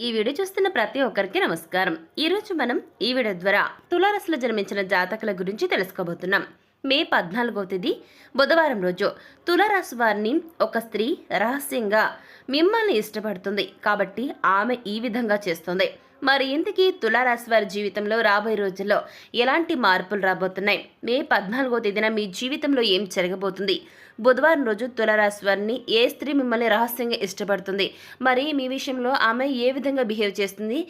ఈ వీడియో చూస్తున్న ప్రతి ఒక్కరికి నమస్కారం. ఈరోజు మనం ఈ వీడియో ద్వారా తులారసలో జన్మించిన జాతకుల గురించి తెలుసుకోబోతున్నాం. మే పద్నాలుగవ తేదీ బుధవారం రోజు. తులారాశి వారిని ఒక స్త్రీ రహస్యంగా మిమ్మల్ని ఇష్టపడుతుంది. కాబట్టి ఆమె ఈ విధంగా చేస్తుంది. మరి ఇంతకీ తులారాశి వారి జీవితంలో రాబోయే రోజుల్లో ఎలాంటి మార్పులు రాబోతున్నాయి? మే పద్నాలుగో తేదీన మీ జీవితంలో ఏం జరగబోతుంది? బుధవారం రోజు తులారాశి వారిని ఏ స్త్రీ మిమ్మల్ని రహస్యంగా ఇష్టపడుతుంది? మరి మీ విషయంలో ఆమె ఏ విధంగా బిహేవ్ చేస్తుంది?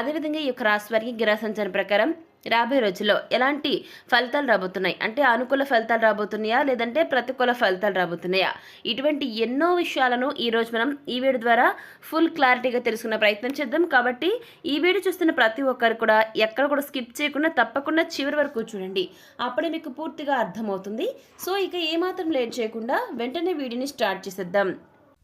అదేవిధంగా ఈ యొక్క రాశి వారికి గ్రహ సంచారం ప్రకారం రాబోయే రోజుల్లో ఎలాంటి ఫలితాలు రాబోతున్నాయి? అంటే అనుకూల ఫలితాలు రాబోతున్నాయా? లేదంటే ప్రతికూల ఫలితాలు రాబోతున్నాయా? ఇటువంటి ఎన్నో విషయాలను ఈ రోజు మనం ఈ వీడియో ద్వారా ఫుల్ క్లారిటీగా తెలుసుకునే ప్రయత్నం చేద్దాం. కాబట్టి ఈ వీడియో చూస్తున్న ప్రతి ఒక్కరు కూడా ఎక్కడ కూడా స్కిప్ చేయకుండా తప్పకుండా చివరి వరకు చూడండి. అప్పుడే మీకు పూర్తిగా అర్థమవుతుంది. సో ఇక ఏమాత్రం లేట్ చేయకుండా వెంటనే వీడియోని స్టార్ట్ చేసేద్దాం.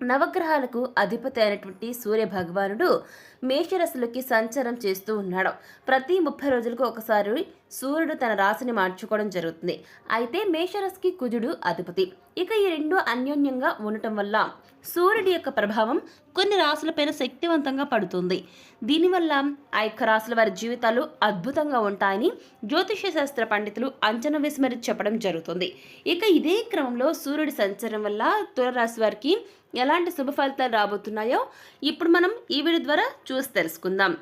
నవగ్రహాలకు అధిపతి అయినటువంటి సూర్య భగవానుడు మేషరశులకి సంచారం చేస్తూ ఉన్నాడు. ప్రతి ముప్పై రోజులకు ఒకసారి సూర్యుడు తన రాశిని మార్చుకోవడం జరుగుతుంది. అయితే మేషరస్కి కుజుడు అధిపతి. ఇక ఈ రెండు అన్యోన్యంగా ఉండటం వల్ల సూర్యుడి యొక్క ప్రభావం కొన్ని రాసులపైన శక్తివంతంగా పడుతుంది. దీనివల్ల ఆ యొక్క రాసుల వారి జీవితాలు అద్భుతంగా ఉంటాయని జ్యోతిష శాస్త్ర పండితులు అంచనా వేసి మరి చెప్పడం జరుగుతుంది. ఇక ఇదే క్రమంలో సూర్యుడి సంచారం వల్ల తులరాశి వారికి ఎలాంటి శుభ ఫలితాలు రాబోతున్నాయో ఇప్పుడు మనం ఈ వీడియో ద్వారా చూసి తెలుసుకుందాం.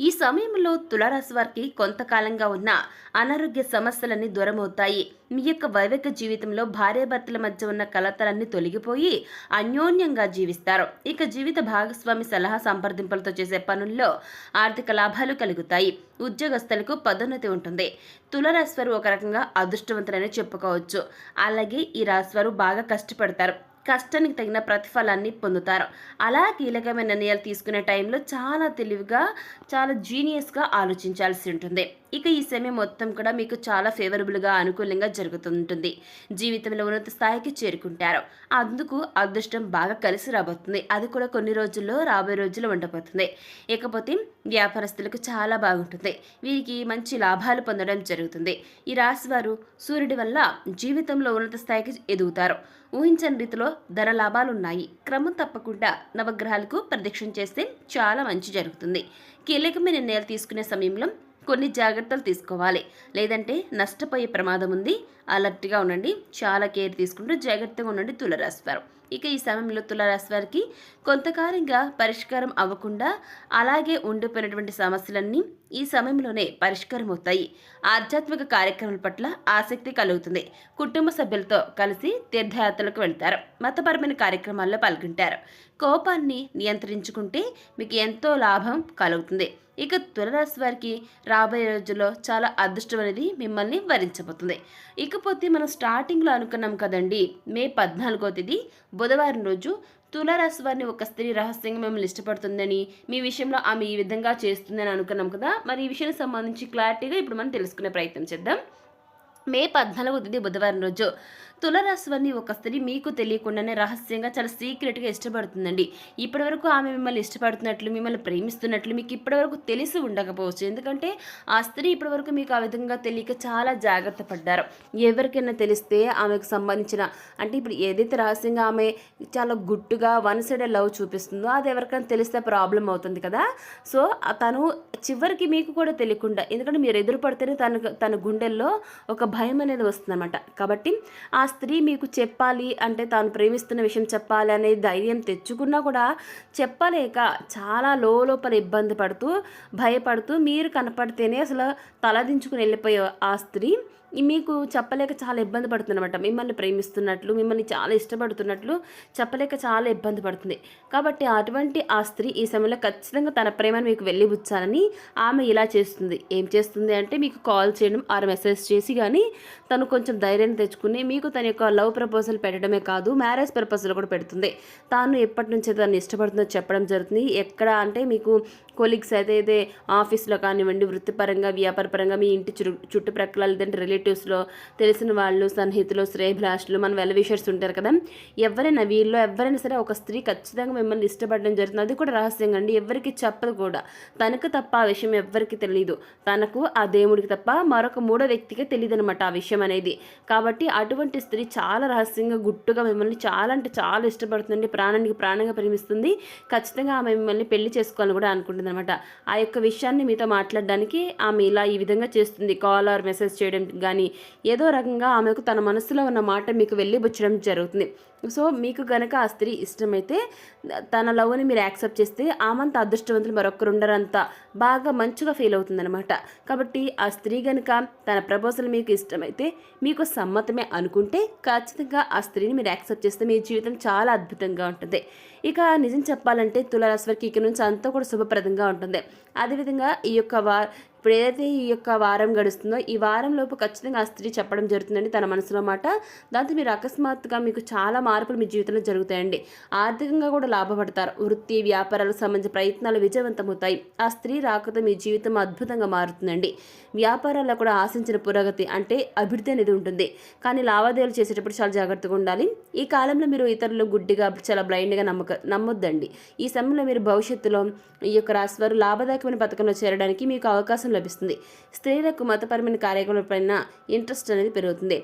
ఈ సమయంలో తులారాశి వారికి కొంతకాలంగా ఉన్న అనారోగ్య సమస్యలన్నీ దూరమవుతాయి. మీ యొక్క వైవేక జీవితంలో భార్యాభర్తల మధ్య ఉన్న కలతలన్నీ తొలగిపోయి అన్యోన్యంగా జీవిస్తారు. ఇక జీవిత భాగస్వామి సలహా సంప్రదింపులతో చేసే పనుల్లో ఆర్థిక లాభాలు కలుగుతాయి. ఉద్యోగస్తులకు పదోన్నతి ఉంటుంది. తులారాశి వారు ఒక రకంగా అదృష్టవంతులని చెప్పుకోవచ్చు. అలాగే ఈ రాశి వారు బాగా కష్టపడతారు. కష్టానికి తగిన ప్రతిఫలాన్ని పొందుతారు. అలా కీలకమైన నిర్ణయాలు తీసుకునే టైంలో చాలా తెలివిగా చాలా జీనియస్గా ఆలోచించాల్సి ఉంటుంది. ఇక ఈ సమయం మొత్తం కూడా మీకు చాలా ఫేవరబుల్గా అనుకూలంగా జరుగుతుంటుంది. జీవితంలో ఉన్నత స్థాయికి చేరుకుంటారు. అందుకు అదృష్టం బాగా కలిసి రాబోతుంది. అది కూడా కొన్ని రోజుల్లో రాబోయే రోజుల్లో ఉండబోతుంది. ఇకపోతే వ్యాపారస్తులకు చాలా బాగుంటుంది. వీరికి మంచి లాభాలు పొందడం జరుగుతుంది. ఈ రాశి వారు సూర్యుడి వల్ల జీవితంలో ఉన్నత స్థాయికి ఎదుగుతారు. ఊహించని రీతిలో ధన లాభాలు ఉన్నాయి. క్రమం తప్పకుండా నవగ్రహాలకు ప్రదక్షిణ చేస్తే చాలా మంచి జరుగుతుంది. కీలకమైన నిర్ణయాలు తీసుకునే సమయంలో కొన్ని జాగ్రత్తలు తీసుకోవాలి. లేదంటే నష్టపోయే ప్రమాదం ఉంది. అలర్ట్గా ఉండండి. చాలా కేర్ తీసుకుంటూ జాగ్రత్తగా ఉండండి తులరాశివారు ఇక ఈ సమయంలో తులరాశి వారికి కొంతకాలంగా పరిష్కారం అవ్వకుండా అలాగే ఉండిపోయినటువంటి సమస్యలన్నీ ఈ సమయంలోనే పరిష్కారం అవుతాయి. ఆధ్యాత్మిక కార్యక్రమాల పట్ల ఆసక్తి కలుగుతుంది. కుటుంబ సభ్యులతో కలిసి తీర్థయాత్రలకు వెళ్తారు. మతపరమైన కార్యక్రమాల్లో పాల్గొంటారు. కోపాన్ని నియంత్రించుకుంటే మీకు ఎంతో లాభం కలుగుతుంది. ఇక తులరాశి వారికి రాబోయే రోజుల్లో చాలా అదృష్టం అనేది మిమ్మల్ని వరించబోతుంది. ఇకపోతే మనం స్టార్టింగ్లో అనుకున్నాం కదండి మే పద్నాలుగో తేదీ బుధవారం రోజు తులారాశి వారిని ఒక స్త్రీ రహస్యంగా మిమ్మల్ని ఇష్టపడుతుందని మీ విషయంలో ఆమె ఈ విధంగా చేస్తుందని అనుకున్నాం కదా మరి ఈ విషయానికి సంబంధించి క్లారిటీగా ఇప్పుడు మనం తెలుసుకునే ప్రయత్నం చేద్దాం. మే పద్నాలుగో తేదీ బుధవారం రోజు తులరాశి ఒక స్త్రీ మీకు తెలియకుండానే రహస్యంగా చాలా సీక్రెట్గా ఇష్టపడుతుందండి. ఇప్పటివరకు ఆమె మిమ్మల్ని ఇష్టపడుతున్నట్లు మిమ్మల్ని ప్రేమిస్తున్నట్లు మీకు ఇప్పటివరకు తెలిసి ఉండకపోవచ్చు. ఎందుకంటే ఆ స్త్రీ ఇప్పటివరకు మీకు ఆ విధంగా తెలియక చాలా జాగ్రత్త పడ్డారు. ఎవరికైనా తెలిస్తే ఆమెకు సంబంధించిన అంటే ఇప్పుడు ఏదైతే రహస్యంగా ఆమె చాలా గుట్టుగా వన్ సైడ్ లవ్ చూపిస్తుందో అది ఎవరికైనా తెలిస్తే ప్రాబ్లం అవుతుంది కదా. సో తను చివరికి మీకు కూడా తెలియకుండా ఎందుకంటే మీరు ఎదురు పడితేనే తన తన గుండెల్లో ఒక భయం అనేది వస్తుందన్నమాట. కాబట్టి ఆ స్త్రీ మీకు చెప్పాలి అంటే తాను ప్రేమిస్తున్న విషయం చెప్పాలి అనే ధైర్యం తెచ్చుకున్నా కూడా చెప్పలేక చాలా లోపల ఇబ్బంది పడుతూ భయపడుతూ మీరు కనపడితేనే అసలు తలదించుకుని వెళ్ళిపోయే ఆ స్త్రీ. మీకు చెప్పలేక చాలా ఇబ్బంది పడుతుందన్నమాట. మిమ్మల్ని ప్రేమిస్తున్నట్లు మిమ్మల్ని చాలా ఇష్టపడుతున్నట్లు చెప్పలేక చాలా ఇబ్బంది పడుతుంది. కాబట్టి అటువంటి ఆ స్త్రీ ఈ సమయంలో ఖచ్చితంగా తన ప్రేమను మీకు వెళ్ళిబుచ్చాలని ఆమె ఇలా చేస్తుంది. ఏం చేస్తుంది అంటే మీకు కాల్ చేయడం ఆర్ మెసేజ్ చేసి కానీ తను కొంచెం ధైర్యాన్ని తెచ్చుకుని మీకు తన యొక్క లవ్ ప్రపోజల్ పెట్టడమే కాదు మ్యారేజ్ ప్రపోజల్ కూడా పెడుతుంది. తాను ఎప్పటి నుంచి తను ఇష్టపడుతుందో చెప్పడం జరుగుతుంది. ఎక్కడ అంటే మీకు కొలీగ్స్ అయితే అయితే ఆఫీస్లో కానివ్వండి వృత్తిపరంగా వ్యాపారపరంగా మీ ఇంటి చురు చుట్టుప్రక్కల లేదంటే రిలేటివ్స్లో తెలిసిన వాళ్ళు సన్నిహితులు శ్రేయభిలాషులు మన వెల్విషర్స్ ఉంటారు కదా. ఎవరైనా వీళ్ళు ఎవరైనా సరే ఒక స్త్రీ ఖచ్చితంగా మిమ్మల్ని ఇష్టపడడం జరుగుతుంది. అది కూడా రహస్యంగా అండి. ఎవరికి చెప్పదు కూడా. తనకు తప్ప ఆ విషయం ఎవరికి తెలియదు తనకు ఆ దేవుడికి తప్ప మరొక మూడో వ్యక్తికి తెలియదు అనమాట ఆ విషయం అనేది. కాబట్టి అటువంటి స్త్రీ చాలా రహస్యంగా గుట్టుగా మిమ్మల్ని చాలా అంటే చాలా ఇష్టపడుతుంది ప్రాణానికి ప్రాణంగా ప్రేమిస్తుంది. ఖచ్చితంగా ఆమె మిమ్మల్ని పెళ్ళి చేసుకోవాలని కూడా అనుకుంటుంది అనమాట ఆ యొక్క విషయాన్ని మీతో మాట్లాడడానికి ఆమె ఇలా ఈ విధంగా చేస్తుంది. కాల్ ఆర్ మెసేజ్ చేయడం కానీ ఏదో రకంగా ఆమెకు తన మనసులో ఉన్న మాట మీకు వెళ్ళిబుచ్చడం జరుగుతుంది. సో మీకు గనక ఆ స్త్రీ ఇష్టమైతే తన లవ్ని మీరు యాక్సెప్ట్ చేస్తే ఆమంత అదృష్టవంతులు మరొకరు ఉండరంత బాగా మంచిగా ఫీల్ అవుతుందన్నమాట. కాబట్టి ఆ స్త్రీ గనక తన ప్రపోజల్ మీకు ఇష్టమైతే మీకు సమ్మతమే అనుకుంటే ఖచ్చితంగా ఆ స్త్రీని మీరు యాక్సెప్ట్ చేస్తే మీ జీవితం చాలా అద్భుతంగా ఉంటుంది. ఇక నిజం చెప్పాలంటే తులారాశి వారికి ఇక నుంచి అంతా కూడా శుభప్రదంగా ఉంటుంది. అదేవిధంగా ఈ యొక్క వా ఇప్పుడు ఏదైతే ఈ యొక్క వారం గడుస్తుందో ఈ వారం లోపు ఖచ్చితంగా ఆ స్త్రీ చెప్పడం జరుగుతుందండి తన మనసులో మాట. దాంతో మీరు అకస్మాత్తుగా మీకు చాలా మార్పులు మీ జీవితంలో జరుగుతాయండి. ఆర్థికంగా కూడా లాభపడతారు. వృత్తి వ్యాపారాలకు సంబంధించిన ప్రయత్నాలు విజయవంతమవుతాయి. ఆ స్త్రీ రాకతో మీ జీవితం అద్భుతంగా మారుతుందండి. వ్యాపారాల్లో కూడా ఆశించిన పురోగతి అంటే అభివృద్ధి అనేది ఉంటుంది. కానీ లావాదేవీలు చేసేటప్పుడు చాలా జాగ్రత్తగా ఉండాలి. ఈ కాలంలో మీరు ఇతరులు గుడ్డిగా చాలా బ్లైండ్గా నమ్మక నమ్మొద్దండి. ఈ సమయంలో మీరు భవిష్యత్తులో ఈ యొక్క రాశివారు లాభదాయకమైన పథకంలో చేరడానికి మీకు అవకాశం లభిస్తుంది. స్త్రీలకు మతపరమైన కార్యక్రమాలపైన ఇంట్రెస్ట్ అనేది పెరుగుతుంది.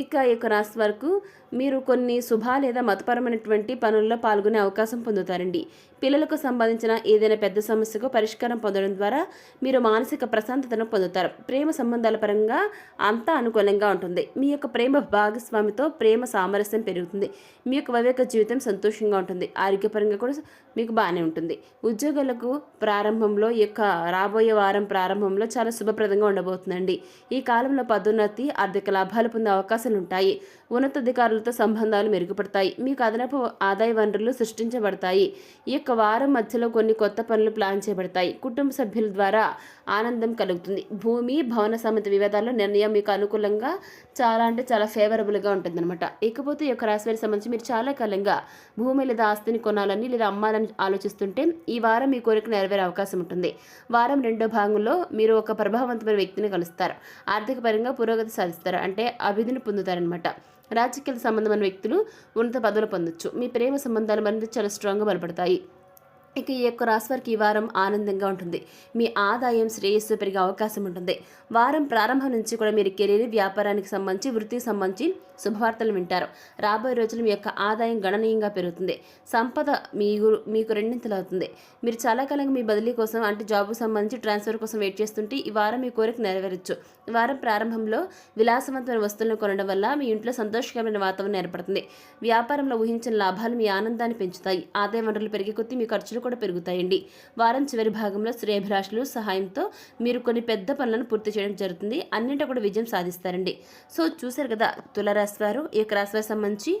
ఇక ఈ యొక్క రాశి వరకు మీరు కొన్ని శుభ లేదా మతపరమైనటువంటి పనుల్లో పాల్గొనే అవకాశం పొందుతారండి. పిల్లలకు సంబంధించిన ఏదైనా పెద్ద సమస్యకు పరిష్కారం పొందడం ద్వారా మీరు మానసిక ప్రశాంతతను పొందుతారు. ప్రేమ సంబంధాల పరంగా అంతా అనుకూలంగా ఉంటుంది. మీ యొక్క ప్రేమ భాగస్వామితో ప్రేమ సామరస్యం పెరుగుతుంది. మీ యొక్క వైవేక జీవితం సంతోషంగా ఉంటుంది. ఆరోగ్యపరంగా కూడా మీకు బాగానే ఉంటుంది. ఉద్యోగులకు ప్రారంభంలో ఈ యొక్క రాబోయే వారం ప్రారంభంలో చాలా శుభప్రదంగా ఉండబోతుందండి. ఈ కాలంలో పదోన్నతి ఆర్థిక లాభాలు పొందే అవకాశాలు ఉంటాయి. ఉన్నతాధికారులతో సంబంధాలు మెరుగుపడతాయి. మీకు అదనపు ఆదాయ వనరులు సృష్టించబడతాయి. ఈ యొక్క వారం మధ్యలో కొన్ని కొత్త పనులు ప్లాన్ చేయబడతాయి కుటుంబ సభ్యుల ద్వారా ఆనందం కలుగుతుంది. భూమి భవన సమితి వివాదాల్లో నిర్ణయం మీకు అనుకూలంగా చాలా అంటే చాలా ఫేవరబుల్గా ఉంటుందన్నమాట. ఇకపోతే ఈ యొక్క రాశివారికి సంబంధించి మీరు చాలా కాలంగా భూమి లేదా ఆస్తిని కొనాలని లేదా అమ్మాలని ఆలోచిస్తుంటే ఈ వారం మీ కోరిక నెరవేరే అవకాశం ఉంటుంది. వారం రెండో భాగంలో మీరు ఒక ప్రభావవంతమైన వ్యక్తిని కలుస్తారు. ఆర్థిక పరంగా పురోగతి సాధిస్తారు. అంటే అభివృద్ధిని పొందుతారనమాట రాజకీయ సంబంధమైన వ్యక్తులు ఉన్నత పదవులు పొందొచ్చు. మీ ప్రేమ సంబంధాలు మరింత చాలా స్ట్రాంగ్గా బలపడతాయి. ఇక ఈ యొక్క రాశివారికి ఈ వారం ఆనందంగా ఉంటుంది. మీ ఆదాయం శ్రేయస్సు పెరిగే అవకాశం ఉంటుంది. వారం ప్రారంభం నుంచి కూడా మీరు కెరీర్ వ్యాపారానికి సంబంధించి వృత్తికి సంబంధించి శుభవార్తలు వింటారు. రాబోయే రోజులు మీ యొక్క ఆదాయం గణనీయంగా పెరుగుతుంది. సంపద మీకు మీకు రెండింతలు అవుతుంది మీరు చాలా కాలంగా మీ బదిలీ కోసం అంటే జాబ్ సంబంధించి ట్రాన్స్ఫర్ కోసం వెయిట్ చేస్తుంటే ఈ వారం మీ కోరిక నెరవేరచ్చు. ఈ వారం ప్రారంభంలో విలాసవంతమైన వస్తువులను కొనడం వల్ల మీ ఇంట్లో సంతోషకరమైన వాతావరణం ఏర్పడుతుంది. వ్యాపారంలో ఊహించిన లాభాలు మీ ఆనందాన్ని పెంచుతాయి. ఆదాయ వనరులు పెరిగే కొద్దీ మీ ఖర్చులు కూడా పెరుగుతాయండి. వారం చివరి భాగంలో శ్రేయభిలాషులు సహాయంతో మీరు కొన్ని పెద్ద పనులను పూర్తి చేయడం జరుగుతుంది. అన్నింటి కూడా విజయం సాధిస్తారండి. సో చూశారు కదా తులరాశి వారు ఈ యొక్క రాశి వారికి సంబంధించి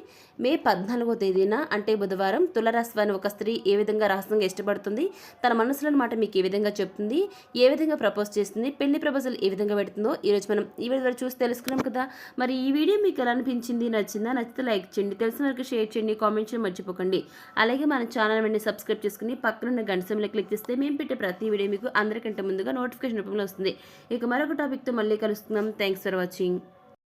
మే పద్నాలుగో తేదీన అంటే బుధవారం తులరాశి వారిని ఒక స్త్రీ ఏ విధంగా రహస్యంగా ఇష్టపడుతుంది తన మనసులోని మాట మీకు ఏ విధంగా చెప్తుంది ఏ విధంగా ప్రపోజ్ చేస్తుంది పెళ్ళి ప్రపోజల్ ఏ విధంగా పెడుతుందో ఈరోజు మనం ఈ వీడియో ద్వారా చూసి తెలుసుకున్నాం కదా. మరి ఈ వీడియో మీకు ఎలా అనిపించింది నచ్చిందా? నచ్చితే లైక్ చేయండి తెలిసిన వరకు షేర్ చేయండి కామెంట్ చేయడం మర్చిపోకండి. అలాగే మన ఛానల్ వెంటనే సబ్స్క్రైబ్ చేసుకుని పక్కనున్న గంటసంలో క్లిక్ చేస్తే మేము పెట్టే ప్రతి వీడియో మీకు అందరికంటే ముందుగా నోటిఫికేషన్ రూపంలో వస్తుంది. ఇక మరొక టాపిక్తో మళ్ళీ కలుస్తున్నాం. Thanks for watching.